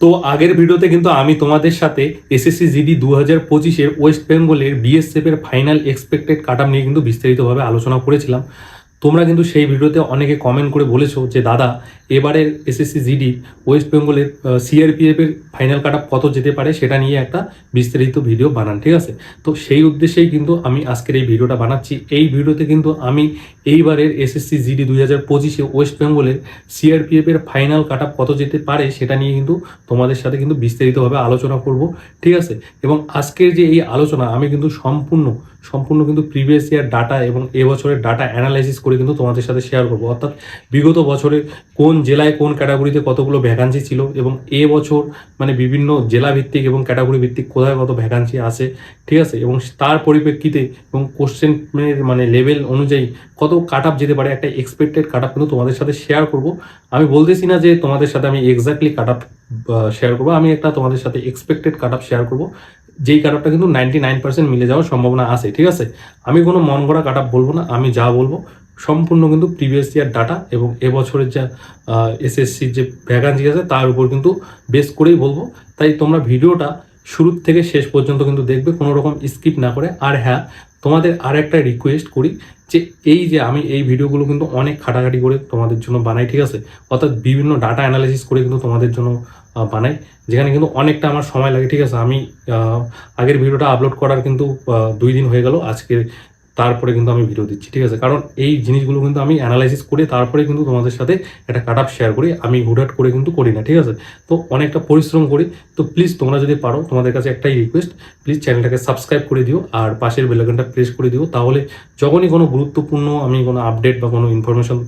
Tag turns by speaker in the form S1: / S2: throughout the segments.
S1: তো আগের ভিডিওতে কিন্তু আমি তোমাদের সাথে এসএসসি জিডি দু হাজার পঁচিশের ওয়েস্ট বেঙ্গলের বিএসএফ এর ফাইনাল এক্সপেক্টেড কাটাম নিয়ে কিন্তু বিস্তারিতভাবে আলোচনা করেছিলাম। তোমরা কিন্তু সেই ভিডিওতে অনেকে কমেন্ট করে বলেছ যে, দাদা, এবারের এসএসসি জিডি ওয়েস্ট বেঙ্গলের সিআরপিএফ এর ফাইনাল কাট কত যেতে পারে সেটা নিয়ে একটা বিস্তারিত ভিডিও বানান, ঠিক আছে? তো সেই উদ্দেশ্যেই কিন্তু আমি আজকের এই ভিডিওটা বানাচ্ছি। এই ভিডিওতে কিন্তু আমি এইবারের এসএসসি জিডি দুই হাজার পঁচিশে ওয়েস্ট বেঙ্গলের সিআরপিএফ এর ফাইনাল কাট কত যেতে পারে সেটা নিয়ে কিন্তু তোমাদের সাথে কিন্তু বিস্তারিতভাবে আলোচনা করব, ঠিক আছে? এবং আজকের যে এই আলোচনা, আমি কিন্তু সম্পূর্ণ সম্পূর্ণ কিন্তু প্রিভিয়াস ইয়ার ডাটা এবং এবছরের ডাটা অ্যানালাইসিস করে কিন্তু তোমাদের সাথে শেয়ার করব। অর্থাৎ বিগত বছরে কোন জেলায় কোন ক্যাটাগরিতে কতগুলো ভ্যাকান্সি ছিল এবং এ বছর মানে বিভিন্ন জেলা ভিত্তিক এবং ক্যাটাগরি ভিত্তিক কোথায় কত ভ্যাকান্সি আছে, ঠিক আছে? এবং তার পরিপ্রেক্ষিতে এবং কোশ্চেনের মানে লেভেল অনুযায়ী কত কাট আপ যেতে পারে একটা এক্সপেক্টেড কাট আপ কিন্তু তোমাদের সাথে শেয়ার করব। আমি বলতেছি না যে তোমাদের সাথে আমি এক্স্যাক্টলি কাট আপ শেয়ার করব। আমি একটা তোমাদের সাথে এক্সপেক্টেড কাট আপ শেয়ার করব। যেই কাট কিন্তু নাইনটি নাইন পার্সেন্ট মিলে যাওয়ার সম্ভাবনা আছে, ঠিক আছে? আমি কোনো মন গড়া কাট বলব না, আমি যা বলব, সম্পূর্ণ কিন্তু প্রিভিয়াস ইয়ার ডাটা এবং এবছরের যা এসএসসির যে ভ্যাকান্সি আছে, তার উপর কিন্তু বেস করেই বলব। তাই তোমরা ভিডিওটা শুরু থেকে শেষ পর্যন্ত কিন্তু দেখবে, কোনো রকম স্কিপ না করে। আর হ্যাঁ তোমাদের আর একটা রিকোয়েস্ট করি যে, এই যে আমি এই ভিডিওগুলো কিন্তু অনেক খাটাখাটি করে তোমাদের জন্য বানাই, ঠিক আছে? অর্থাৎ বিভিন্ন ডাটা অ্যানালাইসিস করে কিন্তু তোমাদের জন্য বানাই, যেখানে কিন্তু অনেকটা আমার সময় লাগে, ঠিক আছে? আমি আগের ভিডিওটা আপলোড করার কিন্তু দুই দিন হয়ে গেল, আজকে তারপরে কিন্তু আমি ভিডিও দিচ্ছি, ঠিক আছে? কারণ এই জিনিসগুলো কিন্তু আমি অ্যানালাইসিস করে তারপরে কিন্তু তোমাদের সাথে একটা কাট আপ শেয়ার করি, আমি হুটহাট করে কিন্তু করি না, ঠিক আছে? তো অনেকটা পরিশ্রম করি, তো প্লিজ তোমরা যদি পারো, তোমাদের কাছে একটাই রিকোয়েস্ট প্লিজ চ্যানেলটাকে সাবস্ক্রাইব করে দিও, আর পাশের বেলাইকনটা প্রেস করে দিও, তাহলে যখনই কোনো গুরুত্বপূর্ণ, আমি কোনো আপডেট বা কোনো ইনফরমেশন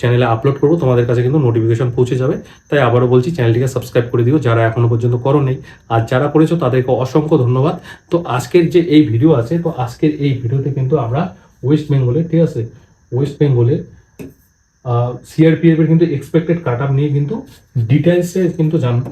S1: চ্যানেলে আপলোড করব, তোমাদের কাছে কিন্তু নোটিফিকেশন পৌঁছে যাবে। তাই আবারও বলছি চ্যানেলটিকে সাবস্ক্রাইব করে দিও। যারা এখনও পর্যন্ত করো নেই আর যারা করেছ, তাদেরকে অসংখ্য ধন্যবাদ। তো আজকের যে এই ভিডিও আছে, তো আজকের এই ভিডিওতে কিন্তু আমরা ওয়েস্ট বেঙ্গলে ঠিক আছে? ওয়েস্ট বেঙ্গলে সিআরপিএফের কিন্তু এক্সপেক্টেড কাট আপ নিয়ে কিন্তু ডিটেলসে কিন্তু জানব।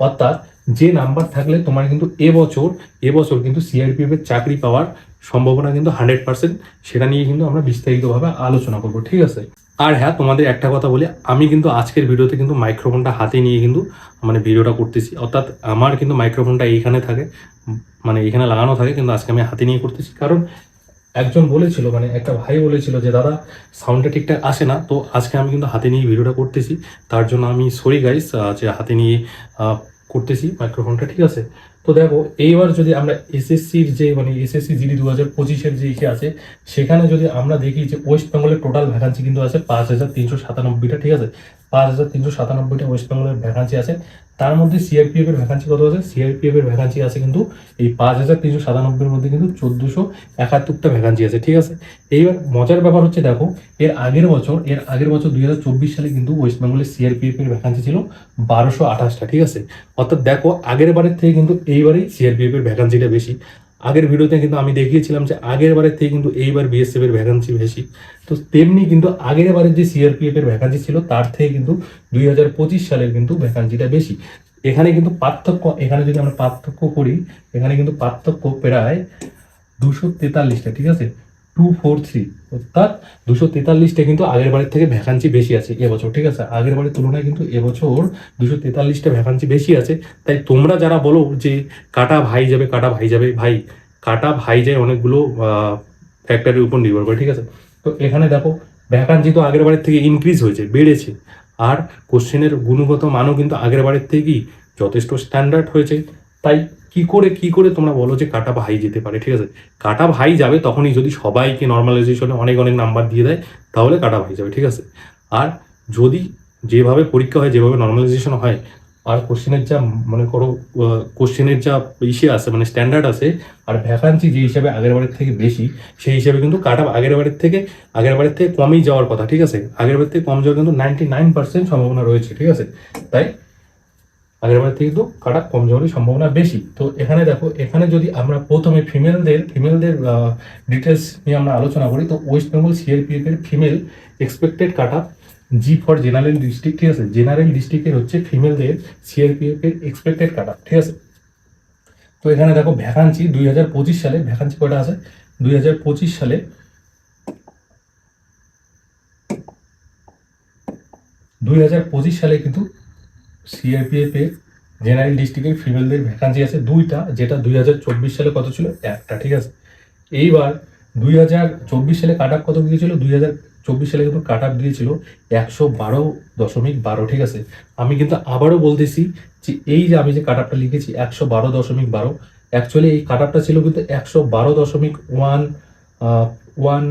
S1: অর্থাৎ যে নাম্বার থাকলে তোমার কিন্তু এবছর এবছর কিন্তু সিআরপিএফ এর চাকরি পাওয়ার সম্ভাবনা কিন্তু হান্ড্রেড পার্সেন্ট সেটা নিয়ে কিন্তু আমরা বিস্তারিতভাবে আলোচনা করব, ঠিক আছে? আর হ্যাঁ তোমাদের একটা কথা বলি, আমি কিন্তু আজকের ভিডিওতে কিন্তু মাইক্রোফোনটা হাতে নিয়ে কিন্তু মানে ভিডিওটা করতেছি। অর্থাৎ আমার কিন্তু মাইক্রোফোনটা এইখানে থাকে মানে এখানে লাগানো থাকে, কিন্তু আজকে আমি হাতে নিয়ে করতেছি। কারণ একজন বলেছিল মানে একটা ভাই বলেছিল যে, দাদা সাউন্ডটা ঠিকঠাক আসে না। তো আজকে আমি কিন্তু হাতে নিয়ে ভিডিওটা করতেছি। তার জন্য আমি সরি গাইস যে হাতে নিয়ে করতেছি মাইক্রোফোনটা ঠিক আছে? তো দেখো, এইবার যদি আমরা এসএসসির যে মানে এসএসসি জিডি দু হাজার পঁচিশের যে ইসে আছে, সেখানে যদি আমরা দেখি যে ওয়েস্ট বেঙ্গলের টোটাল ভ্যাকান্সি কিন্তু আছে পাঁচ হাজার তিনশো সাতানব্বইটা, ঠিক আছে? পাঁচ হাজার তিনশো সাতানব্বইটা ওয়েস্ট বেঙ্গলের ভ্যাকান্সি আছে। তার মধ্যে সিআরপিএফ এর ভ্যাকান্সি কত আছে? সিআরপিএফ এর ভ্যাকান্সি আছে কিন্তু এই পাঁচ হাজার তিনশো সাতানব্বইয়ের মধ্যে কিন্তু চোদ্দোশো একাত্তরটা ভ্যাকান্সি আছে, ঠিক আছে? এইবার মজার ব্যাপার হচ্ছে দেখো, এর আগের বছর, এর আগের বছর দুই হাজার চব্বিশ সালে কিন্তু ওয়েস্ট বেঙ্গলের সিআরপিএফ এর ভ্যাকান্সি ছিল বারোশো আঠাশটা, ঠিক আছে? অর্থাৎ দেখো, আগের বারের থেকে কিন্তু এইবারেই সিআরপিএফ এর ভ্যাকান্সিটা বেশি। আগের ভিডিওতে কিন্তু আমি দেখিয়েছিলাম যে আগের বারের থেকে কিন্তু এইবার বিএসএফ এর ভ্যাকান্সি বেশি। তো তেমনি কিন্তু আগের বারের যে সিআরপিএফ এর ভ্যাকান্সি ছিল, তার থেকে কিন্তু দুই হাজার পঁচিশ সালের কিন্তু ভ্যাকান্সিটা বেশি। এখানে কিন্তু পার্থক্য, এখানে যদি আমরা পার্থক্য করি, এখানে কিন্তু পার্থক্য প্রায় দুশো তেতাল্লিশটা, ঠিক আছে? টু ফোর থ্রি অর্থাৎ দুশো তেতাল্লিশটা কিন্তু আগের বারের থেকে ভ্যাকান্সি বেশি আছে এবছর ঠিক আছে? আগের বারের তুলনায় কিন্তু এবছর দুশো তেতাল্লিশটা ভ্যাকান্সি বেশি আছে। তাই তোমরা যারা বলো যে কাটা ভাই যাবে, কাটা ভাই যাবে, ভাই, কাটা ভাই যায় অনেকগুলো ফ্যাক্টরির উপর নির্ভর করে, ঠিক আছে? তো এখানে দেখো ভ্যাকান্সি তো আগের বারের থেকে ইনক্রিজ হয়েছে, বেড়েছে। আর কোশ্চেনের গুণগত মানও কিন্তু আগের বারের থেকেই যথেষ্ট স্ট্যান্ডার্ড হয়েছে। তাই কি করে কি করে তোমরা বলো যে কাটা হাই যেতে পারে, ঠিক আছে? কাটা হাই যাবে তখনই যদি সবাইকে নর্মালাইজেশনে অনেক অনেক নাম্বার দিয়ে দেয়, তাহলে কাটা ভাই যাবে, ঠিক আছে? আর যদি যেভাবে পরীক্ষা হয়, যেভাবে নর্মালাইজেশন হয়, আর কোশ্চেনের যা মনে করো কোশ্চেনের যা ইসে আছে মানে স্ট্যান্ডার্ড আছে, আর ভ্যাকান্সি যে হিসাবে আগের বারের থেকে বেশি, সেই হিসাবে কিন্তু কাট আগের বারের থেকে, আগের বারের থেকে কমই যাওয়ার কথা, ঠিক আছে? আগের বারের থেকে কম যাওয়ার কিন্তু নাইনটি নাইন পার্সেন্ট সম্ভাবনা রয়েছে, ঠিক আছে? তাই আগের বারের থেকে কিন্তু কাটা কম যাওয়ারই সম্ভাবনা বেশি। তো এখানে দেখো, এখানে যদি আমরা প্রথমে ফিমেলদের ফিমেলদের ডিটেলস নিয়ে আমরা আলোচনা করি, তো ওয়েস্ট বেঙ্গল সিআরপিএফ এর ফিমেল এক্সপেক্টেড কাটা জি ফর জেনারেল ডিস্ট্রিক্ট ঠিক আছে? জেনারেল ডিস্ট্রিক্টের হচ্ছে ফিমেলদের সিআরপিএফ এর এক্সপেক্টেড কাটা, ঠিক আছে? তো এখানে দেখো ভ্যাকান্সি দুই হাজার পঁচিশ সালে ভ্যাকান্সি কয়টা আছে? দুই হাজার পঁচিশ সালে দুই হাজার পঁচিশ সালে কিন্তু সিআরপিএফ এর জেনারেল ডিস্ট্রিক্টের ফিমেলদের ভ্যাকান্সি আছে দুইটা, যেটা দুই হাজার চব্বিশ সালে কত ছিল? একটা, ঠিক আছে? এইবার দুই হাজার চব্বিশ সালে কাট আপ কত গিয়েছিল দুই হাজার চব্বিশ সালে কিন্তু কাট আপ দিয়েছিল একশো বারো দশমিক বারো, ঠিক আছে? আমি কিন্তু আবারও বলতেছি যে এই যে আমি যে কাট আপটা লিখেছি একশো বারো দশমিক বারো অ্যাকচুয়ালি এই কাট আপটা ছিল কিন্তু একশো বারো দশমিক one one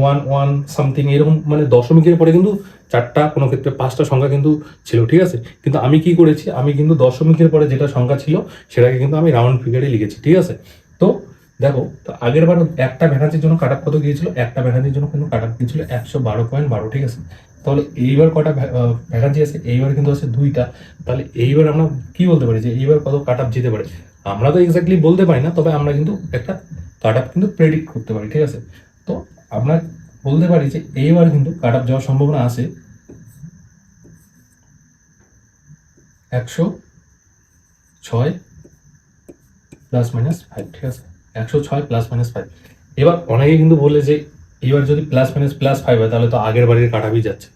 S1: one one something এরকম মানে দশমিকের পরে কিন্তু চারটা, কোনো ক্ষেত্রে পাঁচটা সংখ্যা কিন্তু ছিল, ঠিক আছে? কিন্তু আমি কি করেছি? আমি কিন্তু দশমিকের পরে যেটা সংখ্যা ছিল, সেটাকে কিন্তু আমি রাউন্ড ফিগারে লিখেছি, ঠিক আছে? তো দেখো, তো আগের বার একটা ভ্যাকান্সির জন্য কাট কত গিয়েছিল? একটা ভ্যাকান্সির জন্য কিন্তু কাট গিয়েছিল একশো বারো পয়েন্ট বারো, ঠিক আছে? তাহলে এইবার কটা ভ্যাকান্সি আছে, এইবার কিন্তু আছে দুইটা। তাহলে এইবার আমরা কি বলতে পারি যে এইবার কত কাট আপ যেতে পারে? আমরা তো এক্স্যাক্টলি বলতে পারি না, তবে আমরা কিন্তু একটা কাট আপ কিন্তু প্রেডিক্ট করতে পারি, ঠিক আছে? তো আমরা বলতে পারি যে এইবার কিন্তু কাট আপ যাওয়ার সম্ভাবনা আছে। একশো ছয় প্লাস মাইনাস ফাইভ ঠিক আছে? একশো ছয় প্লাস মাইনাস ফাইভ এবার অনেকে কিন্তু বলে যে এবার যদি প্লাস মাইনাস প্লাস ফাইভ হয়, তাহলে তো আগের বাড়ির কাটাবি যাচ্ছে।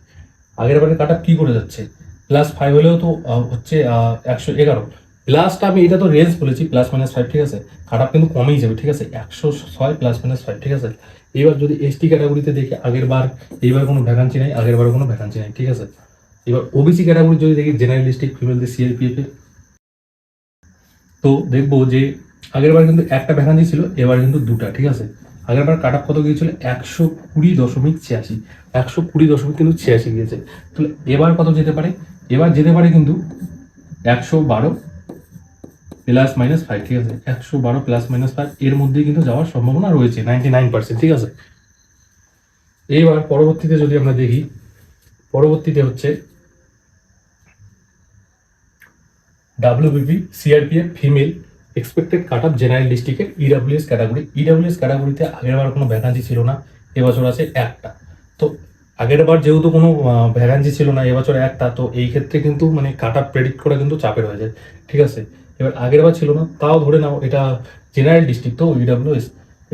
S1: আগের বাড়ির কাটা কি করে যাচ্ছে? প্লাস ফাইভ হলেও তো হচ্ছে একশো এগারো। প্লাসটা আমি এটা তো রেঞ্জ বলেছি প্লাস মাইনাস ফাইভ ঠিক আছে? কাট কিন্তু কমেই যাবে, ঠিক আছে? একশো ছয় প্লাস মাইনাস ফাইভ ঠিক আছে? এবার যদি এসটি ক্যাটাগরিতে দেখি, আগের বার এইবার কোনো ভ্যাকান্সি নেই, আগের বারও কোনো ভ্যাকান্সি নেই, ঠিক আছে? এবার ওবিসি ক্যাটাগরি যদি দেখি জেনারেলিস্টিক ফিমেলদের সিআরপিএফ এর। তো দেখব যে আগের বার কিন্তু একটা ভ্যাকান্সি ছিল, এবার কিন্তু দুটা, ঠিক আছে? আগের বার কাট কত গিয়েছিল? একশো কুড়ি দশমিক ছিয়াশি। একশো কুড়ি দশমিক কিন্তু ছিয়াশি গিয়েছে। তাহলে এবার কত যেতে পারে? এবার যেতে পারে কিন্তু একশো বারো প্লাস মাইনাস ফাইভ ঠিক আছে? একশো বারো প্লাস মাইনাস ফাইভ এর মধ্যেই কিন্তু যাওয়ার সম্ভাবনা রয়েছে নাইনটি নাইন পার্সেন্ট ঠিক আছে? এইবার পরবর্তীতে যদি আমরা দেখি, পরবর্তীতে হচ্ছে WBP CRPF female expected cut up general ডিস্ট্রিক্টের ইডাব্লিউএস ক্যাটাগরি ইডাব্লিউএস ক্যাটাগরিতে আগের বার কোনো ভ্যাকান্সি ছিল না, এবছর আছে একটা। তো আগের বার যেহেতু কোনো ভ্যাকান্সি ছিল না, এবছর একটা, তো এই ক্ষেত্রে কিন্তু মানে কাট আপ প্রেডিক্ট করা কিন্তু চাপের হয়ে যায়, ঠিক আছে? এবার আগের বার ছিল না, তাও ধরে নাও এটা জেনারেল ডিস্ট্রিক্ট তো ইডাব্লিউএস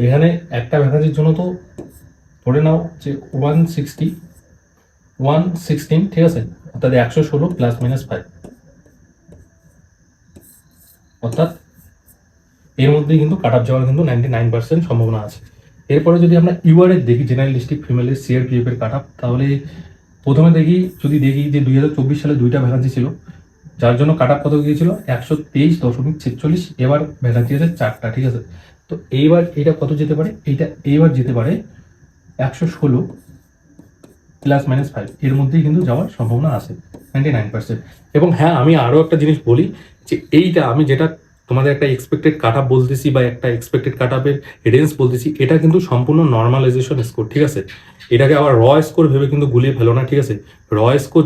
S1: এখানে একটা ভ্যাকান্সির জন্য তো ধরে নাও যে ওয়ান সিক্সটি ওয়ান সিক্সটিন ঠিক আছে? অর্থাৎ একশো ষোলো প্লাস মাইনাস ফাইভ অর্থাৎ এর মধ্যে কিন্তু কাট আপ যাওয়ার কিন্তু নাইনটি নাইন পার্সেন্ট সম্ভাবনা আছে। এরপরে যদি আমরা ইউআরের দেখি জেনারেল ডিস্ট্রিক্ট ফিমেলের সিআরপিএফ এর কাট আপ তাহলে প্রথমে দেখি, যদি দেখি যে দুই চব্বিশ সালে দুইটা ভ্যাকান্সি ছিল যার জন্য কাট আপ কত গিয়েছিল? একশো তেইশ দশমিক ছেচল্লিশ। এবার ভ্যাকান্সি আছে চারটা, ঠিক আছে? তো এইবার এটা কত যেতে পারে? এইটা এইবার যেতে পারে একশো ষোলো প্লাস মাইনাস ফাইভ এর মধ্যেই কিন্তু যাওয়ার সম্ভাবনা আছে নাইনটি নাইন পার্সেন্ট এবং হ্যাঁ আমি আরও একটা জিনিস বলি যে এইটা আমি যেটা তোমাদের একটা এক্সপেক্টেড কাট আপ বলতেছি বা একটা এক্সপেক্টেড কাট আপের রেঞ্জ বলতেছি, এটা কিন্তু সম্পূর্ণ নর্মালাইজেশন স্কোর ঠিক আছে? এটাকে আবার র স্কোর ভেবে কিন্তু গুলিয়ে ফেলো না, ঠিক আছে? র স্কোর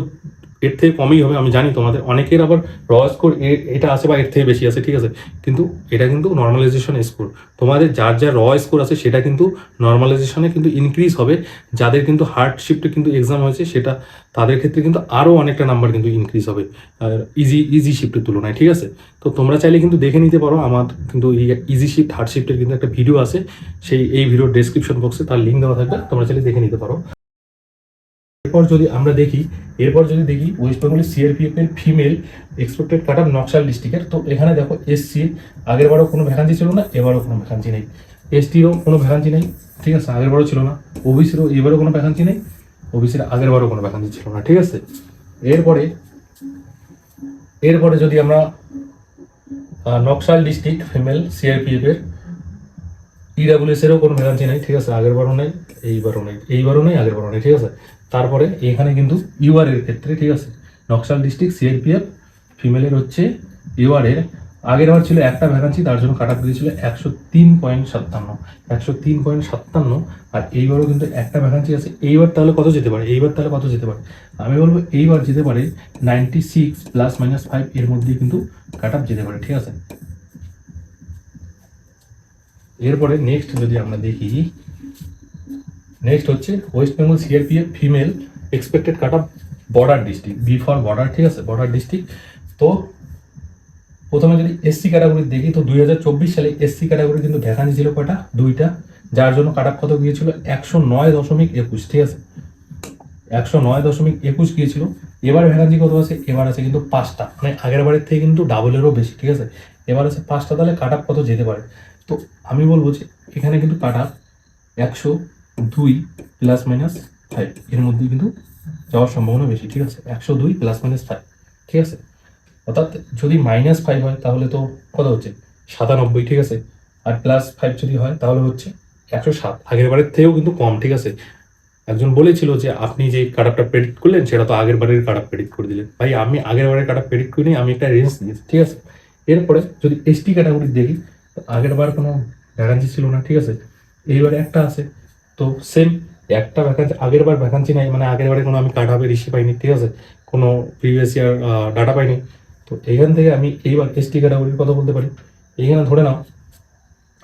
S1: এর থেকে কমই হবে, আমি জানি তোমাদের। অনেকের আবার র স্কোর এটা আছে বা এর থেকে বেশি আছে ঠিক আছে? কিন্তু এটা কিন্তু নর্মালাইজেশন স্কোর তোমাদের যার যার র স্কোর আছে, সেটা কিন্তু নর্মালাইজেশনে কিন্তু ইনক্রিজ হবে। যাদের কিন্তু হার্ড শিফটে কিন্তু এক্সাম হয়েছে, সেটা, তাদের ক্ষেত্রে কিন্তু আরও অনেকটা নাম্বার কিন্তু ইনক্রিজ হবে। ইজি ইজি শিফটের তুলনায়, ঠিক আছে? তো তোমরা চাইলে কিন্তু দেখে নিতে পারো, আমার কিন্তু ইজি শিফট হার্ড শিফটের কিন্তু একটা ভিডিও আছে। সেই, এই ভিডিওর ডেসক্রিপশন বক্সে তার লিঙ্ক দেওয়া থাকবে, তোমরা চাইলে দেখে নিতে পারো। এরপর যদি আমরা দেখি, এরপর যদি দেখি ওয়েস্ট বেঙ্গলের সিআরপিএফ এর female expected cut up Naxal ডিস্ট্রিক্টের তো এখানে দেখো এসসি আগের বারও কোনো ভ্যাকান্সি ছিল না, এবারও কোনো ভ্যাকান্সি নেই। এসটিরও কোনো ভ্যাকান্সি নেই, ঠিক আছে, আগের বারও ছিল না। ওবিসিরও এবারও কোনো ভ্যাকান্সি নেই ওবিসির আগের বারও কোনো ভ্যাকান্সি ছিল না, ঠিক আছে? এরপরে এরপরে যদি আমরা নকশাল ডিস্ট্রিক্ট ফিমেল সিআরপিএফ এর ইডাব্লিউএস এরও কোনো ভ্যাকান্সি নেই, ঠিক আছে, আগের বারও নেই, এইবারও নেই এইবারও নেই, আগের বারও নেই, ঠিক আছে? তারপরে এখানে কিন্তু ইউআর এর ক্ষেত্রে, ঠিক আছে? নকশাল ডিস্ট্রিক্ট সিআরপিএফ ফিমেলের হচ্ছে ইউআর এর। আগের বার ছিল একটা ভ্যাকান্সি তার জন্য কাট আপ দিয়েছিল একশো তিন পয়েন্ট সাতান্ন। একশো তিন পয়েন্ট সাতান্ন, আর এইবারও কিন্তু একটা ভ্যাকান্সি আছে। এইবার তাহলে কত যেতে পারে? এইবার তাহলে কত যেতে পারে? আমি বলব এইবার যেতে পারে ninety six plus minus five এর মধ্যে কিন্তু কাট আপ যেতে পারে, ঠিক আছে? এরপরে নেক্সট যদি আমরা দেখি নেক্সট হচ্ছে West Bengal CRPF female expected cut off border district B for border ঠিক আছে? বর্ডার ডিস্ট্রিক্ট তো প্রথমে যদি এসসি ক্যাটাগরি দেখি, তো দুই হাজার চব্বিশ সালে এসসি ক্যাটাগরি কিন্তু ভ্যাকান্সি ছিল কয়টা? দুইটা। যার জন্য কাট আপ কত গিয়েছিল? একশো নয় দশমিক একুশ, ঠিক আছে? একশো নয় দশমিক একুশ গিয়েছিল। এবার ভ্যাকান্সি কত আছে? এবার আছে কিন্তু পাঁচটা। মানে আগের বারের থেকে কিন্তু ডাবলেরও বেশি, ঠিক আছে? এবার আছে পাঁচটা, তাহলে কাট কত যেতে পারে? তো আমি বলব যে এখানে কিন্তু কাট একশো দুই প্লাস মাইনাস ফাইভ এর মধ্যে কিন্তু যাওয়ার সম্ভাবনা বেশি, ঠিক আছে? একশো দুই প্লাস মাইনাস ফাইভ ঠিক আছে? অর্থাৎ যদি মাইনাস ফাইভ হয়, তাহলে তো কত হচ্ছে? সাতানব্বই, ঠিক আছে? আর প্লাস ফাইভ যদি হয়, তাহলে হচ্ছে একশো সাত। আগের বারের থেকেও কিন্তু কম, ঠিক আছে? একজন বলেছিল যে, আপনি যে কাটাপটা প্রেডিক্ট করলেন, সেটা তো আগের বারের কাটাপ প্রেডিক্ট করে দিলেন। ভাই, আমি আগের বারের কাটাপ প্রেডিক্ট করিনি, আমি একটা রেঞ্জ দিয়েছি ঠিক আছে? এরপরে যদি এসটি ক্যাটাগরি দেখি, আগের বার কোনো ভ্যাকান্সি ছিল না, ঠিক আছে? এইবারে একটা আছে তো সেম একটা ভ্যাকান্সি আগের বার ভ্যাকান্সি নাই মানে আগের বারে কোনো আমি কাট হবে রিসি পাইনি, ঠিক আছে? কোনো প্রিভিয়াস ইয়ার ডাটা পাইনি। তো এখান থেকে আমি এইবার এস এসটি ক্যাটাগরির কথা বলতে পারি। এইখানে ধরে নাও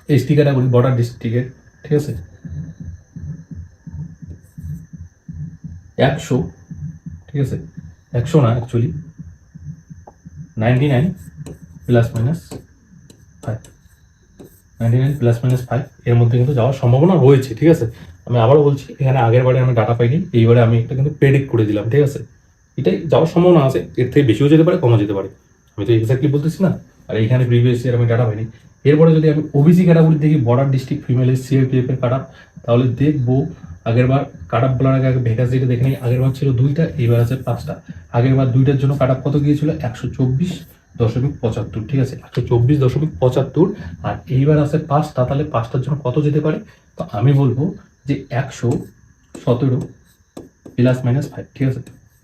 S1: এস এসটি ক্যাটাগরি বর্ডার ডিস্ট্রিক্টের ঠিক আছে? একশো, ঠিক আছে? একশো না actually ninety nine plus minus five ninety nine plus minus five এর মধ্যে কিন্তু যাওয়ার সম্ভাবনা রয়েছে, ঠিক আছে? আমি আবারও বলছি, এখানে আগের বারে আমি ডাটা পাইনি, এইবারে আমি একটা কিন্তু প্রেডিক্ট করে দিলাম, ঠিক আছে? এটাই যাওয়ার সম্ভাবনা আছে, এর থেকে বেশিও যেতে পারে, কমও যেতে পারে। আমি তো এক্স্যাক্টলি বলতেছি না, আর এইখানে প্রিভিয়াস ইয়ার আমি ডাটা পাইনি। এরপরে যদি আমি ওবিসি ক্যাটাগরি দেখি বর্ডার ডিস্ট্রিক্ট ফিমেল সিআরপিএফ এর কাট তাহলে দেখব আগের বার কাট আপ বলার আগে আগে ভ্যাকান্সিটা দেখে নিই, আগের বার ছিল দুইটা, এইবার আছে পাঁচটা। আগের বার দুইটার জন্য কাট আপ কত গিয়েছিল? একশো চব্বিশ। দশমিক পঁচাত্তর, ঠিক আছে? একশো চব্বিশ দশমিক পঁচাত্তর, আর এইবার আছে পাঁচটা তাহলে পাঁচটার জন্য কত যেতে পারে? তো আমি বলব যে একশো সতেরো প্লাস মাইনাস ফাইভ ঠিক আছে?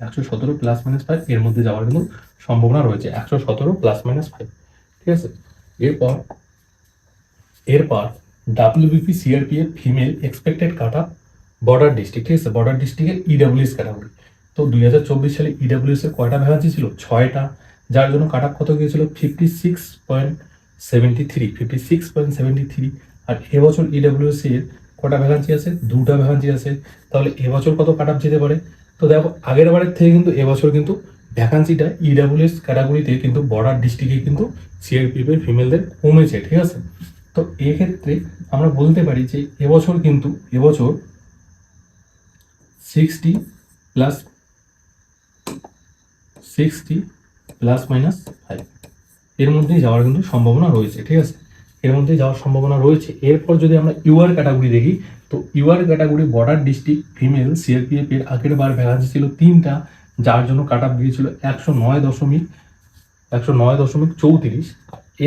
S1: একশো সতেরো প্লাস মাইনাস ফাইভ এর মধ্যে যাওয়ার কিন্তু সম্ভাবনা রয়েছে। একশো সতেরো প্লাস মাইনাস ফাইভ ঠিক আছে? এরপর এরপর ডাব্লিউবিপি সিআরপিএফ ফিমেল এক্সপেক্টেড কাটা বর্ডার ডিস্ট্রিক্ট ঠিক আছে? বর্ডার ডিস্ট্রিক্টের ইডাব্লিউএস ক্যাটাগরি তো দুই হাজার চব্বিশ সালে ইডাব্লিউএস এর কয়টা ভ্যাকান্সি ছিল? ছয়টা। যার জন্য কাট কত গিয়েছিল? Fifty six point seventy three fifty six point seventy three আর এবছর ইডাব্লিউএস এর কটা ভ্যাকান্সি আছে? দুটা ভ্যাকান্সি আছে। তাহলে এবছর কত কাট যেতে পারে? তো দেখো, আগের বারের থেকে কিন্তু এবছর কিন্তু ভ্যাকান্সিটা ইডাব্লিউএস ক্যাটাগরিতে কিন্তু বর্ডার ডিস্ট্রিক্টে কিন্তু সিআরপিএফ এর ফিমেলদের কমেছে, ঠিক আছে? তো এক্ষেত্রে আমরা বলতে পারি যে এবছর কিন্তু, এবছর sixty plus sixty plus minus five. এর মধ্যেই যাওয়ার কিন্তু সম্ভাবনা রয়েছে, ঠিক আছে? এর মধ্যেই যাওয়ার সম্ভাবনা রয়েছে। এরপর যদি আমরা ইউআর ক্যাটাগরি দেখি, তো UR category border district female CRPF এর আগের বার ভ্যাকান্সি ছিল তিনটা, যার জন্য কাট আপ গিয়েছিল একশো নয় দশমিক, একশো নয় দশমিক চৌত্রিশ।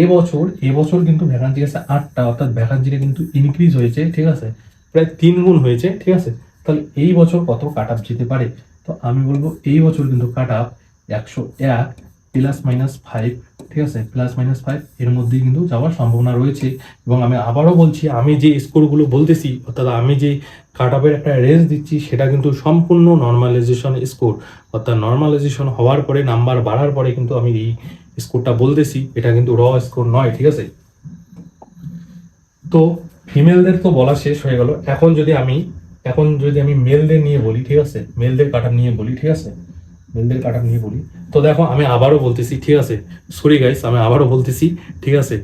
S1: এবছর এবছর কিন্তু ভ্যাকান্সি আছে আটটা, অর্থাৎ ভ্যাকান্সিটা কিন্তু ইনক্রিজ হয়েছে, ঠিক আছে? প্রায় তিন গুণ হয়েছে, ঠিক আছে? তাহলে এই বছর কত কাট আপ যেতে পারে? তো আমি বলব এই বছর কিন্তু কাট আপ একশো এক প্লাস মাইনাস ফাইভ ঠিক আছে? প্লাস মাইনাস ফাইভ এর মধ্যেই কিন্তু যাওয়ার সম্ভাবনা রয়েছে। এবং আমি আবারও বলছি, আমি যে স্কোরগুলো বলতেছি, অর্থাৎ আমি যে কাট আপের একটা রেঞ্জ দিচ্ছি, সেটা কিন্তু সম্পূর্ণ নর্মালাইজেশন স্কোর অর্থাৎ নর্মালাইজেশন হওয়ার পরে নাম্বার বাড়ার পরে কিন্তু আমি এই স্কোরটা বলতেছি, এটা কিন্তু র স্কোর নয়, ঠিক আছে? তো ফিমেলদের তো বলা শেষ হয়ে গেল। এখন যদি আমি, এখন যদি আমি মেলদের নিয়ে বলি, ঠিক আছে? মেলদের কাট নিয়ে বলি, ঠিক আছে? মেলদের কাটা নিয়ে বলি। তো দেখো, আমি আবারও বলতেছি, ঠিক আছে? সরি গাইস আমি আবারও বলতেছি, ঠিক আছে?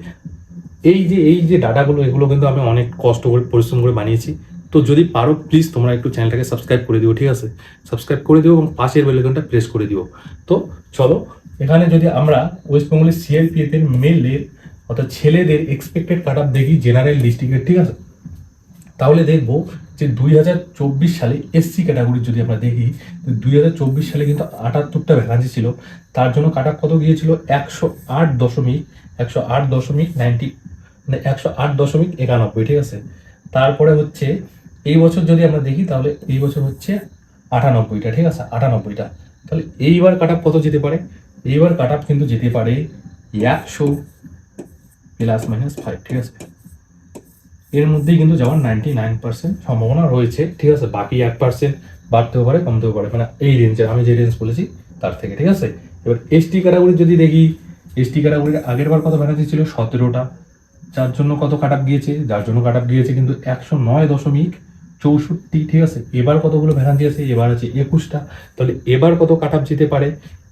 S1: এই যে এই যে ডাটাগুলো, এগুলো কিন্তু আমি অনেক কষ্ট করে, পরিশ্রম করে বানিয়েছি। তো যদি পারো প্লিজ তোমরা একটু চ্যানেলটাকে সাবস্ক্রাইব করে দিও, ঠিক আছে? সাবস্ক্রাইব করে দিও এবং পাশের বেলাইকনটা প্রেস করে দিও। তো চলো, এখানে যদি আমরা ওয়েস্ট বেঙ্গলের সিআরপিএফ এর মেলের অর্থাৎ ছেলেদের এক্সপেক্টেড কাট দেখি জেনারেল ডিস্ট্রিক্টের ঠিক আছে? তাহলে দেখব যে দুই হাজার চব্বিশ সালে এসসি ক্যাটাগরির যদি আমরা দেখি দুই হাজার চব্বিশ সালে কিন্তু আটাত্তরটা ভ্যাকান্সি ছিল। তার জন্য কাট কত গিয়েছিল? একশো আট দশমিক, একশো আট দশমিক নাইনটি মানে একশো আট দশমিক একানব্বই, ঠিক আছে? তারপরে হচ্ছে, এই বছর যদি আমরা দেখি, তাহলে এই বছর হচ্ছে আটানব্বইটা, ঠিক আছে? আটানব্বইটা। তাহলে এইবার কাট কত যেতে পারে? এইবার কাট কিন্তু যেতে পারে একশো প্লাস মাইনাস ফাইভ ঠিক আছে? এর মধ্যেই কিন্তু যাওয়ার নাইনটি নাইন পার্সেন্ট সম্ভাবনা রয়েছে, ঠিক আছে? বাকি এক পার্সেন্ট বাড়তেও পারে, কমতেও পারে। মানে এই রেঞ্জের আমি যে রেঞ্জ বলেছি, তার থেকে, ঠিক আছে? এবার এসটি ক্যাটাগরি যদি দেখি এসটি ক্যাটাগরির আগের বার কত ভ্যাকান্সি ছিল? সতেরোটা। যার জন্য কত কাট আপ গিয়েছে? যার জন্য কাট গিয়েছে কিন্তু একশো নয় দশমিক চৌষট্টি, ঠিক আছে? এবার কতগুলো ভ্যাকান্সি আছে? এবার আছে একুশটা। তাহলে এবার কত কাট যেতে পারে?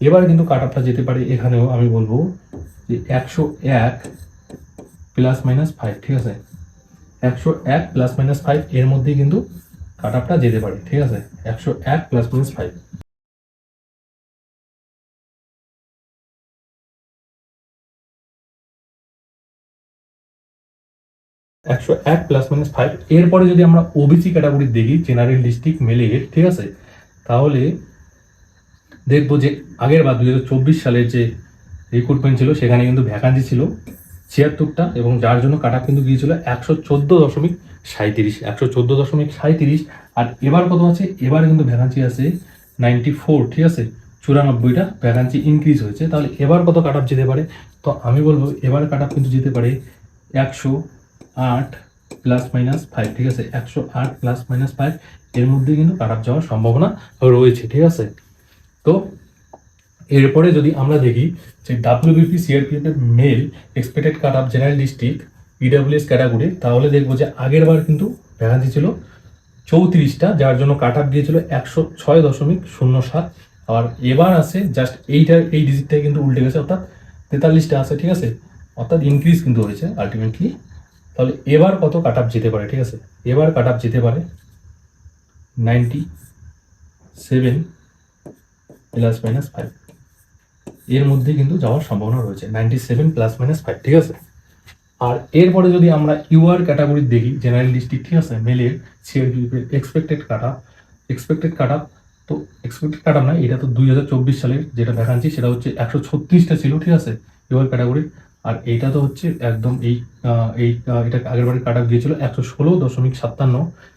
S1: এবার কিন্তু কাট আপটা যেতে পারে, এখানেও আমি বলব যে একশো এক প্লাস মাইনাস ফাইভ ঠিক আছে? একশো এক প্লাস মাইনাস ফাইভ এর মধ্যেই কিন্তু কাট আপটা যেতে পারে, ঠিক আছে? একশো এক প্লাস মাইনাস ফাইভ একশো এক প্লাস মাইনাস ফাইভ এরপরে যদি আমরা ওবিসি ক্যাটাগরি দেখি জেনারেল ডিস্ট্রিক্ট মেলে ঠিক আছে? তাহলে দেখব যে আগের বার দু সালের যে রিক্রুটমেন্ট ছিল, সেখানে কিন্তু ভ্যাকান্সি ছিল। ছিয়াত্তরটা এবং যার জন্য কাটা কিন্তু গিয়েছিল একশো চোদ্দ দশমিক সাঁত্রিশ একশো চোদ্দ দশমিক সাঁত্রিশ আর এবার কত আছে, এবার কিন্তু ভ্যাকান্সি আছে নাইনটি ফোর, ঠিক আছে? চুরানব্বইটা ভ্যাকান্সি ইনক্রিজ হয়েছে। তাহলে এবার কত কাট যেতে পারে? তো আমি বলব, এবার কাট কিন্তু যেতে পারে একশো আট প্লাস মাইনাস ফাইভ ঠিক আছে? একশো আট প্লাস মাইনাস ফাইভ এর মধ্যে কিন্তু কাট যাওয়ার সম্ভাবনা রয়েছে, ঠিক আছে? তো এরপরে যদি আমরা দেখি যে ডাব্লিউবিপি সিআরপিএফ এর male expected cut up general district EWS category তাহলে দেখব যে আগের বার কিন্তু ভ্যাকান্সি ছিল চৌত্রিশটা, যার জন্য কাট আপ দিয়েছিল একশো ছয় দশমিক শূন্য সাত। আর এবার আছে জাস্ট এইটার এই ডিজিটটাই কিন্তু উল্টে গেছে, অর্থাৎ তেতাল্লিশটা আছে, ঠিক আছে? অর্থাৎ ইনক্রিজ কিন্তু হয়েছে আলটিমেটলি তাহলে এবার কত কাট আপ যেতে পারে, ঠিক আছে? এবার কাট আপ যেতে পারে ninety seven plus minus five এর মধ্যে কিন্তু যাওয়ার সম্ভাবনা রয়েছে। Ninety seven plus minus five ঠিক আছে? আর এরপরে যদি আমরা ইউআর ক্যাটাগরি দেখি জেনারেল ডিস্ট্রিক্ট ঠিক আছে? মেলের সিআরপিএফের এক্সপেক্টেড কাট এক্সপেক্টেড কাট, তো এক্সপেক্টেড কাট না, এটা তো দুই হাজার চব্বিশ সালের যেটা ভ্যাকান্সি সেটা হচ্ছে একশো ছত্রিশটা ছিল, ঠিক আছে? ইউআর ক্যাটাগরি আর এটা তো হচ্ছে একদম এই এই এটা আগের বারে কাট গিয়েছিল একশো ষোলো দশমিক সাতান্ন।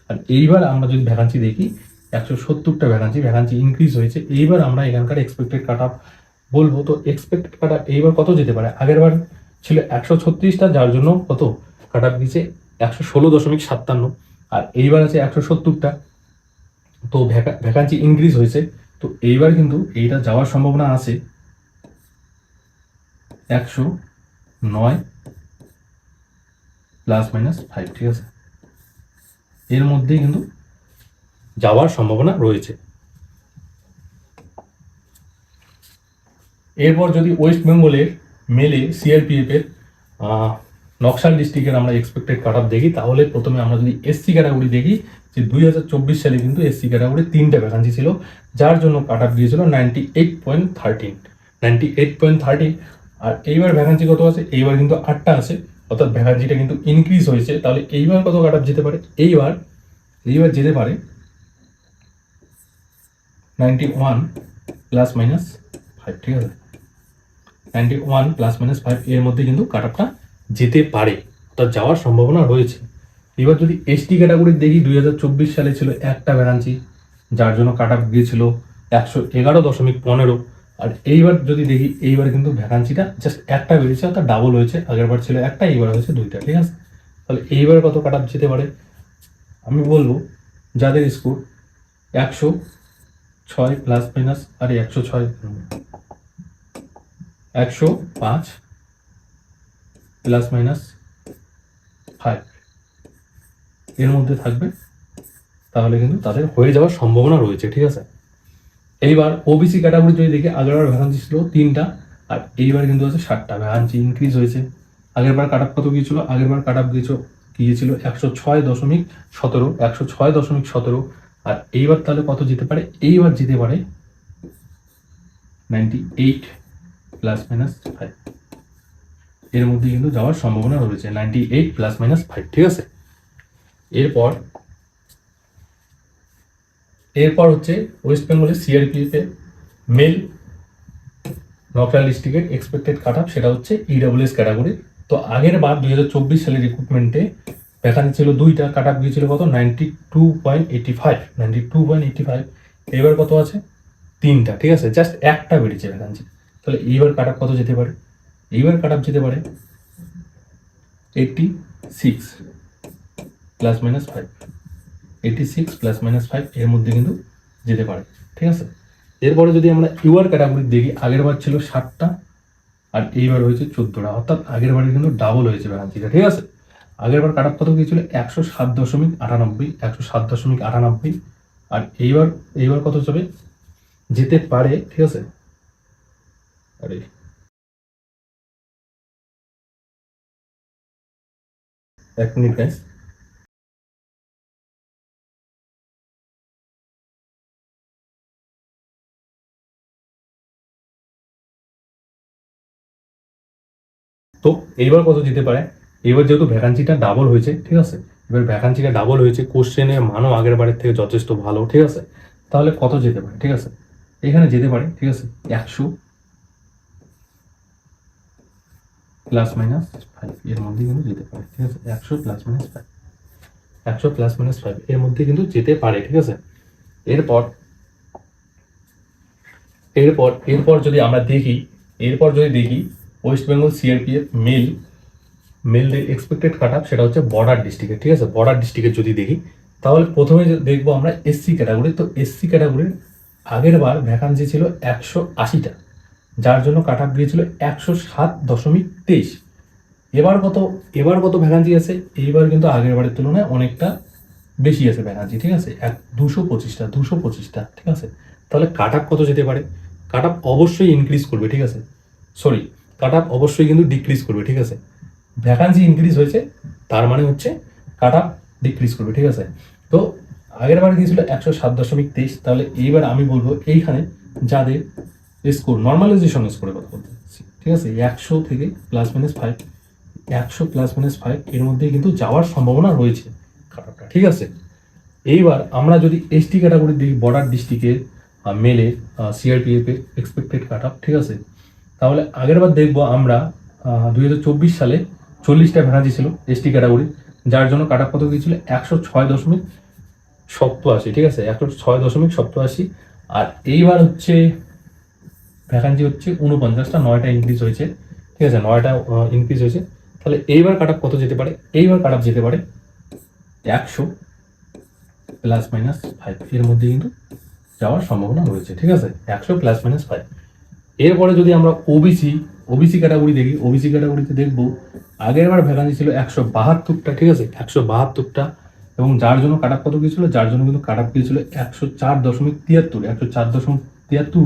S1: আর এইবার আমরা যদি ভ্যাকান্সি দেখি, একশো সত্তরটা ভ্যাকান্সি ভ্যাকান্সি ইনক্রিজ হয়েছে। এইবার আমরা এখানকার এক্সপেক্টেড কাট বলব, তো এক্সপেক্ট কাটা এইবার কত যেতে পারে? আগের বার ছিল একশো ছত্রিশটা, যার জন্য কত? কাট আপ দিয়েছে একশো ষোলো দশমিক সাতান্ন, আর এইবার আছে একশো সত্তরটা। তো ভ্যাকান্সি ইনক্রিজ হয়েছে। তো এইবার কিন্তু এইটা যাওয়ার সম্ভাবনা আছে একশো নয় প্লাস মাইনাস ফাইভ, ঠিক আছে? এর মধ্যেই কিন্তু যাওয়ার সম্ভাবনা রয়েছে। এরপর যদি ওয়েস্ট বেঙ্গলের মেলে সিআরপিএফ এর আহ, নকশাল ডিস্ট্রিক্টের আমরা এক্সপেক্টেড কাট আপ দেখি তাহলে প্রথমে আমরা যদি এসসি ক্যাটাগরি দেখি যে দুই হাজার চব্বিশ সালে কিন্তু এসসি ক্যাটাগরি তিনটা ভ্যাকান্সি ছিল যার জন্য কাট আপ দিয়েছিল ninety eight point thirteen ninety eight point thirteen আর এইবার ভ্যাকান্সি কত আছে? এইবার কিন্তু আটটা আছে অর্থাৎ ভ্যাকান্সিটা কিন্তু ইনক্রিজ হয়েছে। তাহলে এইবার কত কাট আপ যেতে পারে? এইবার এইবার যেতে পারে ninety one plus minus five ঠিক আছে? Ninety one plus minus five এর মধ্যে কিন্তু কাট আপটা যেতে পারে। অর্থাৎ যাওয়ার সম্ভাবনা রয়েছে। এবার যদি এসটি ক্যাটাগরি দেখি, দুই হাজার চব্বিশ সালে ছিল একটা ভ্যাকান্সি যার জন্য কাট আপ গিয়েছিল একশো এগারো দশমিক পনেরো। আর এইবার যদি দেখি, এইবার কিন্তু ভ্যাকান্সিটা জাস্ট একটা বেরিয়েছে অর্থাৎ ডাবল হয়েছে। আগের বার ছিল একটা, এইবার হয়েছে দুইটা, ঠিক আছে? তাহলে এইবার কত কাট আপ যেতে পারে? আমি বলব, যাদের স্কোর একশো ছয় প্লাস মাইনাস আর একশো ছয় একশো পাঁচ প্লাস মাইনাস ফাইভ। এর মধ্যে থাকবে, তাহলে কিন্তু তাদের হয়ে যাওয়ার সম্ভাবনা রয়েছে, ঠিক আছে? এইবার ওবিসি ক্যাটাগরি যদি দেখি আগেরবার ভ্যাকান্সি ছিল তিনটা, আর এইবার কিন্তু আছে ষাটটা ভ্যাকান্সি ইনক্রিজ হয়েছে। আগেরবার কাট আপ কত গিয়েছিল? আগেরবার কাট আপ গিয়েছিল গিয়েছিল একশো ছয় দশমিক সতেরো, একশো ছয় দশমিক সতেরো। আর এইবার তাহলে কত যেতে পারে? এইবার যেতে পারে ninety eight plus minus five এর মধ্যে কিন্তু যাওয়ার সম্ভাবনা রয়েছে ninety eight plus minus five ঠিক আছে? এরপর এরপর হচ্ছে ওয়েস্ট বেঙ্গলের সিআরপিএফ মেল নকশাল ডিস্ট্রিক্টের এক্সপেক্টেড কাট আপ সেটা হচ্ছে ইডাব্লিউএস ক্যাটাগরি তো আগের বার দুই হাজার চব্বিশ সালের রিক্রুটমেন্টে ভ্যাকান্সি ছিল দুইটা কাট আপ গিয়েছিল কত? Ninety two point eighty five ninety two point eighty five এবার কত আছে? তিনটা, ঠিক আছে? জাস্ট একটা বেরিয়েছে ভ্যাকান্সি তাহলে এইবার কাট কত যেতে পারে? এইবার কাট যেতে পারে eighty six plus minus five eighty six plus minus five এর মধ্যে কিন্তু যেতে পারে, ঠিক আছে? এরপরে যদি আমরা ইউআর ক্যাটাগরি দেখি, আগের বার ছিল ষাটটা আর এইবার হয়েছে চোদ্দোটা, অর্থাৎ আগের বারে কিন্তু ডাবল হয়েছে ভ্যাকান্সিটা ঠিক আছে? আগের বার কাট আপ কত গিয়েছিল একশো সাত দশমিক আটানব্বই, একশো সাত দশমিক আটানব্বই আর এইবার এইবার কত যাবে? যেতে পারে, ঠিক আছে? আরে এক মিনিট গাইস তো এইবার কত যেতে পারে? এবার যেহেতু ভ্যাকান্সিটা ডাবল হয়েছে, ঠিক আছে? এবার ভ্যাকান্সিটা ডাবল হয়েছে কোশ্চেনের মানও আগের বারের থেকে যথেষ্ট ভালো, ঠিক আছে? তাহলে কত যেতে পারে, ঠিক আছে? এখানে যেতে পারে, ঠিক আছে, একশো। প্লাস মাইনাস ফাইভ এর মধ্যে কিন্তু যেতে পারে, ঠিক আছে? একশো প্লাস মাইনাস ফাইভ একশো প্লাস মাইনাস ফাইভ এর মধ্যে কিন্তু যেতে পারে, ঠিক আছে? এরপর এরপর এরপর যদি আমরা দেখি, এরপর যদি দেখি ওয়েস্ট বেঙ্গল সিআরপিএফ মেল মেলদের এক্সপেক্টেড কাট আপ সেটা হচ্ছে বর্ডার ডিস্ট্রিক্টে ঠিক আছে? বর্ডার ডিস্ট্রিক্টে যদি দেখি, তাহলে প্রথমে দেখব আমরা এসসি ক্যাটাগরি তো এসসি ক্যাটাগরির আগের বার ভ্যাকান্সি ছিল একশো আশিটা। যার জন্য কাট আপ গিয়েছিল একশো সাত দশমিক তেইশ। এবার কত এবার কত ভ্যাকান্সি আছে? এইবার কিন্তু আগের বারের তুলনায় অনেকটা বেশি আছে ভ্যাকান্সি ঠিক আছে? এক, দুশো পঁচিশটা দুশো পঁচিশটা, ঠিক আছে? তাহলে কাট আপ কত যেতে পারে? কাট আপ অবশ্যই ইনক্রিজ করবে, ঠিক আছে? সরি কাট আপ অবশ্যই কিন্তু ডিক্রিজ করবে, ঠিক আছে? ভ্যাকান্সি ইনক্রিজ হয়েছে, তার মানে হচ্ছে কাট আপ ডিক্রিজ করবে, ঠিক আছে? তো আগের বার গিয়েছিল একশো সাত দশমিক তেইশ, তাহলে এইবার আমি বলব এইখানে যাদের স্কোর নর্মালাইজেশন স্কোরে কথা বলতে চাচ্ছি, ঠিক আছে? একশো থেকে প্লাস মাইনাস ফাইভ একশো প্লাস মাইনাস ফাইভ এর মধ্যে কিন্তু যাওয়ার সম্ভাবনা রয়েছে আপটা ঠিক আছে? এইবার আমরা যদি এসটি ক্যাটাগরি দেখি বর্ডার ডিস্ট্রিক্টের মেলে সিআরপিএফ এর এক্সপেক্টেড কাট আপ ঠিক আছে? তাহলে আগেরবার দেখব আমরা দুই হাজার চব্বিশ সালে চল্লিশটা ভ্যাকান্সি ছিল এসটি ক্যাটাগরি যার জন্য কাট আপ কত গিয়েছিল একশো ছয় দশমিক সপ্তআশি ঠিক আছে? একশো ছয় দশমিক সপ্তআশি। আর এইবার হচ্ছে ভ্যাকান্সি হচ্ছে উনপঞ্চাশটা নয়টা ইনক্রিজ হয়েছে। ঠিক আছে, নয়টা ইনক্রিজ হয়েছে। তাহলে এইবার কাট কত যেতে পারে? এইবার কাট যেতে পারে একশো প্লাস মাইনাস ফাইভ এর মধ্যে কিন্তু যাওয়ার সম্ভাবনা রয়েছে, ঠিক আছে? একশো প্লাস মাইনাস ফাইভ এরপরে যদি আমরা ওবিসি ওবিসি ক্যাটাগরি দেখি ওবিসি ক্যাটাগরিতে দেখব, আগের বার ভ্যাকান্সি ছিল একশো বাহাত্তরটা, ঠিক আছে? একশো বাহাত্তরটা। এবং যার জন্য কাট কত গিয়েছিল? যার জন্য কিন্তু কাট গিয়েছিল একশো চার দশমিক তিয়াত্তর। একশো চার দশমিক তিয়াত্তর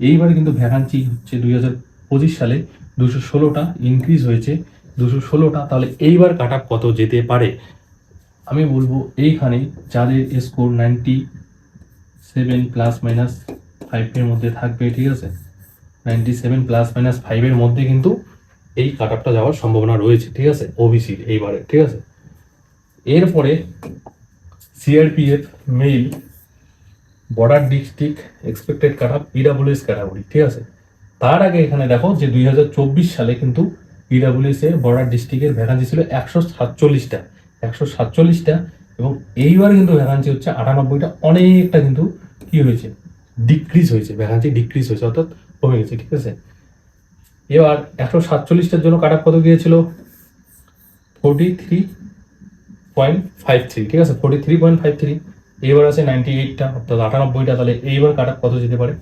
S1: এইবারে কিন্তু ভ্যাকান্সি হচ্ছে দুই হাজার পঁচিশ সালে দুশো ষোলোটা ইনক্রিজ হয়েছে। দুশো ষোলোটা, তাহলে এইবার কাট কত যেতে পারে? আমি বলব এইখানে যাদের score ninety seven plus minus ফাইভের মধ্যে থাকবে, ঠিক আছে? নাইনটি সেভেন প্লাস মাইনাস ফাইভের মধ্যে কিন্তু এই কাট আপটা যাওয়ার সম্ভাবনা রয়েছে, ঠিক আছে? ওবিসির এইবারে, ঠিক আছে? এরপরে CRPF male border district expected cut PWS category ঠিক আছে? তার আগে এখানে দেখো যে দুই হাজার চব্বিশ সালে কিন্তু পিডাব্লিউএস এর বর্ডার ডিস্ট্রিক্টের ভ্যাকান্সি ছিল একশো সাতচল্লিশটা একশো সাতচল্লিশটা এবং এইবার কিন্তু ভ্যাকান্সি হচ্ছে আটানব্বইটা। অনেকটা কিন্তু কি হয়েছে? ডিক্রিজ হয়েছে, ভ্যাকান্সি ডিক্রিজ হয়েছে, অর্থাৎ কমে গেছে, ঠিক আছে? এবার একশো সাতচল্লিশটার জন্য কাট কত গিয়েছিল? Forty three point five three ঠিক আছে? Forty three point five three এইবার আছে নাইনটি এইটটা অর্থাৎ আটানব্বইটা, তাহলে এইবার কাট কত যেতে পারে?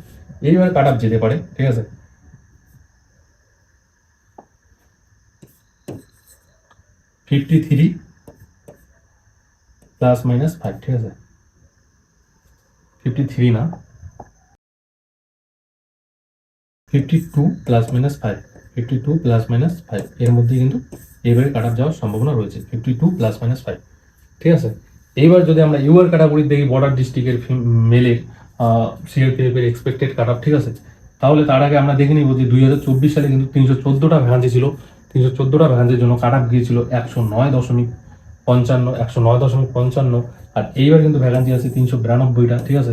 S1: এইবার কাট যেতে পারে, ঠিক আছে? Fifty three plus minus five ঠিক আছে? ফিফটি থ্রি না? Fifty two plus minus five fifty two plus minus five এর মধ্যে কিন্তু এবারে কাট যাওয়ার সম্ভাবনা রয়েছে fifty two plus minus five ঠিক আছে? এইবার যদি আমরা ইউআর ক্যাটাগরি দেখি বর্ডার ডিস্ট্রিক্টের মেলের সিআরপিএফ এর এক্সপেক্টেড কাট ঠিক আছে? তাহলে তার আগে আমরা দেখে নিব যে দুই হাজার চব্বিশ সালে কিন্তু তিনশো চোদ্দোটা ভ্যাকান্সি ছিল। তিনশো চোদ্দোটা ভ্যাকান্সির জন্য কাট গিয়েছিল একশো নয় দশমিক পঞ্চান্ন, একশো নয় দশমিক পঞ্চান্ন। আর এইবার কিন্তু ভ্যাকান্সি আছে তিনশো বিরানব্বইটা, ঠিক আছে?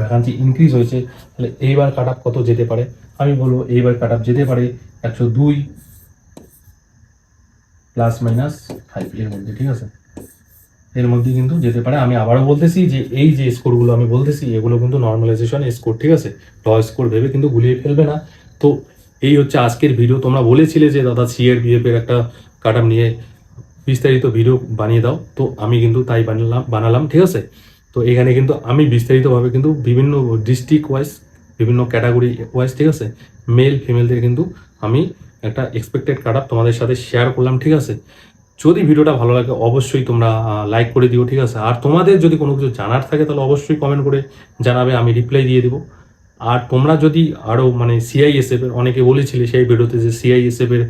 S1: ভ্যাকান্সি ইনক্রিজ হয়েছে। তাহলে এইবার কাট কত যেতে পারে? আমি বলব এইবার কাট যেতে পারে একশো দুই প্লাস মাইনাস ফাইভ এর মধ্যে, ঠিক আছে? এর মধ্যে কিন্তু যেতে পারে। আমি আবারও বলতেছি যে এই যে স্কোরগুলো আমি বলতেছি, এগুলো কিন্তু নর্মালাইজেশন স্কোর ঠিক আছে? র স্কোর ভেবে কিন্তু গুলিয়ে ফেলবে না। তো এই হচ্ছে আজকের ভিডিও তোমরা বলেছিলে যে, দাদা সিআরপিএফ এর একটা কাট নিয়ে বিস্তারিত ভিডিও বানিয়ে দাও। তো আমি কিন্তু তাই বানালাম বানালাম, ঠিক আছে? তো এখানে কিন্তু আমি বিস্তারিতভাবে কিন্তু বিভিন্ন ডিস্ট্রিক্ট ওয়াইজ বিভিন্ন ক্যাটাগরি ওয়াইজ ঠিক আছে? মেল ফিমেলদের কিন্তু আমি একটা এক্সপেক্টেড কাট তোমাদের সাথে শেয়ার করলাম, ঠিক আছে? যদি ভিডিওটা ভালো লাগে, অবশ্যই তোমরা লাইক করে দিও, ঠিক আছে? আর তোমাদের যদি কোনো কিছু জানার থাকে, তাহলে অবশ্যই কমেন্ট করে জানাবে, আমি রিপ্লাই দিয়ে দিব। আর তোমরা যদি আরও মানে সিআইএসএফ এর, অনেকে বলেছিলে সেই ভিডিওতে যে সিআইএসএফ এর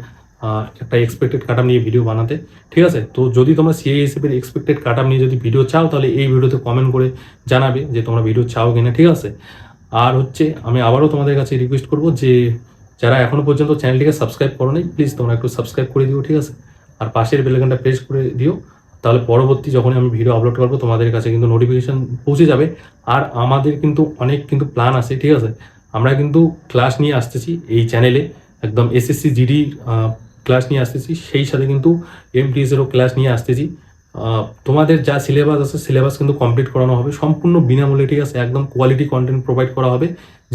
S1: একটা এক্সপেক্টেড কাটাম নিয়ে ভিডিও বানাতে, ঠিক আছে? তো যদি তোমরা সিআইএসএফ এর এক্সপেক্টেড কাটাম নিয়ে যদি ভিডিও চাও, তাহলে এই ভিডিওতে কমেন্ট করে জানাবে যে তোমরা ভিডিও চাও কিনা, ঠিক আছে? আর হচ্ছে, আমি আবারও তোমাদের কাছে রিকোয়েস্ট করব যে, যারা এখনও পর্যন্ত চ্যানেলটিকে সাবস্ক্রাইব করো প্লিজ তোমরা একটু সাবস্ক্রাইব করে দিও, ঠিক আছে? আর পাশের বেলাইকনটা প্রেস করে দিও। তাহলে পরবর্তী যখন আমি ভিডিও আপলোড করব, তোমাদের কাছে কিন্তু নোটিফিকেশন পৌঁছে যাবে। আর আমাদের কিন্তু অনেক কিন্তু প্ল্যান আছে, ঠিক আছে? আমরা কিন্তু ক্লাস নিয়ে আসতেছি এই চ্যানেলে একদম এসএসসি জিডি ক্লাস নিয়ে আসতেছি। সেই সাথে কিন্তু এম এমটিএসেরও ক্লাস নিয়ে আসতেছি। তোমাদের যা সিলেবাস আছে সিলেবাস কিন্তু কমপ্লিট করানো হবে। সম্পূর্ণ বিনামূল্যে, ঠিক আছে? একদম কোয়ালিটি কন্টেন্ট প্রোভাইড করা হবে।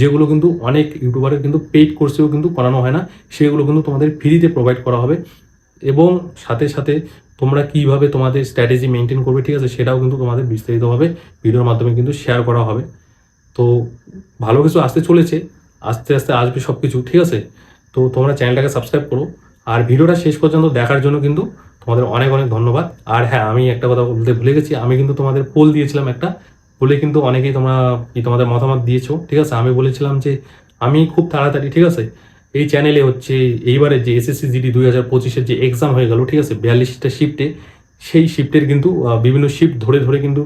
S1: যেগুলো কিন্তু অনেক ইউটিউবারের কিন্তু পেইড কোর্সেও কিন্তু করানো হয় না। সেগুলো কিন্তু তোমাদের ফ্রিতে প্রোভাইড করা হবে। এবং সাথে সাথে তোমরা কীভাবে তোমাদের স্ট্র্যাটেজি মেনটেন করবে, ঠিক আছে? সেটাও কিন্তু তোমাদের বিস্তারিতভাবে ভিডিওর মাধ্যমে কিন্তু শেয়ার করা হবে। তো ভালো কিছু আসতে চলেছে, আস্তে আস্তে আসবে সব কিছু ঠিক আছে? তো তোমরা চ্যানেলটাকে সাবস্ক্রাইব করো। আর ভিডিওটা শেষ পর্যন্ত দেখার জন্য কিন্তু তোমাদের অনেক অনেক ধন্যবাদ। আর হ্যাঁ আমি একটা কথা বলতে ভুলে গেছি, আমি কিন্তু তোমাদের পোল দিয়েছিলাম একটা। বলে কিন্তু অনেকেই তোমরা তোমাদের মতামত দিয়েছ, ঠিক আছে? আমি বলেছিলাম যে আমি খুব তাড়াতাড়ি, ঠিক আছে? এই চ্যানেলে হচ্ছে এইবারে যে এসএসসি জিডি দুই হাজার পঁচিশের যে এক্সাম হয়ে গেল, ঠিক আছে? বিয়াল্লিশটা শিফটে সেই শিফটের কিন্তু বিভিন্ন শিফট ধরে ধরে কিন্তু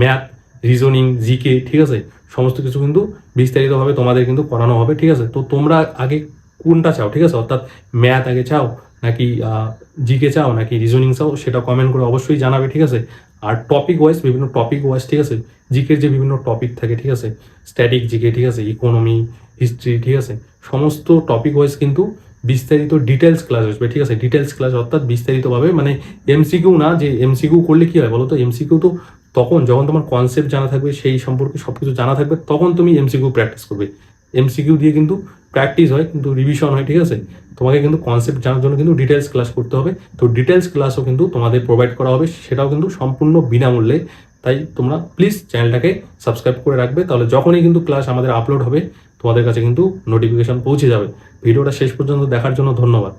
S1: ম্যাথ রিজনিং জিকে ঠিক আছে? সমস্ত কিছু কিন্তু বিস্তারিতভাবে তোমাদের কিন্তু করানো হবে, ঠিক আছে? তো তোমরা আগে কোনটা চাও, ঠিক আছে? অর্থাৎ ম্যাথ আগে চাও, নাকি জিকে চাও, নাকি রিজনিং চাও, সেটা কমেন্ট করে অবশ্যই জানাবে, ঠিক আছে? আর টপিক ওয়াইজ বিভিন্ন টপিক ওয়াইজ ঠিক আছে? জিকের যে বিভিন্ন টপিক থাকে, ঠিক আছে? স্ট্যাটিক জিকে ঠিক আছে? ইকোনমি হিস্ট্রি ঠিক আছে? সমস্ত টপিক ওয়াইজ কিন্তু বিস্তারিত ডিটেলস ক্লাস আসবে, ঠিক আছে? ডিটেলস ক্লাস অর্থাৎ বিস্তারিতভাবে মানে এমসিকিউ না, যে এমসিকিউ করলে কী হয় বলো তো এমসিকিউ তো তখন যখন তোমার কনসেপ্ট জানা থাকবে, সেই সম্পর্কে সব কিছু জানা থাকবে, তখন তুমি এমসিকিউ প্র্যাকটিস করবে। এমসিকিউ দিয়ে কিন্তু প্র্যাকটিস হয়, কিন্তু রিভিশন হয়, ঠিক আছে? তোমাকে কিন্তু কনসেপ্ট জানার জন্য কিন্তু ডিটেলস ক্লাস করতে হবে। তো ডিটেলস ক্লাসও কিন্তু তোমাদের প্রোভাইড করা হবে, সেটাও কিন্তু সম্পূর্ণ বিনামূল্যে। তাই তোমরা প্লিজ চ্যানেলটাকে সাবস্ক্রাইব করে রাখবে, তাহলে যখনই কিন্তু ক্লাস আমাদের আপলোড হবে তোমাদের কাছে কিন্তু নোটিফিকেশন পৌঁছে যাবে। ভিডিওটা শেষ পর্যন্ত দেখার জন্য ধন্যবাদ।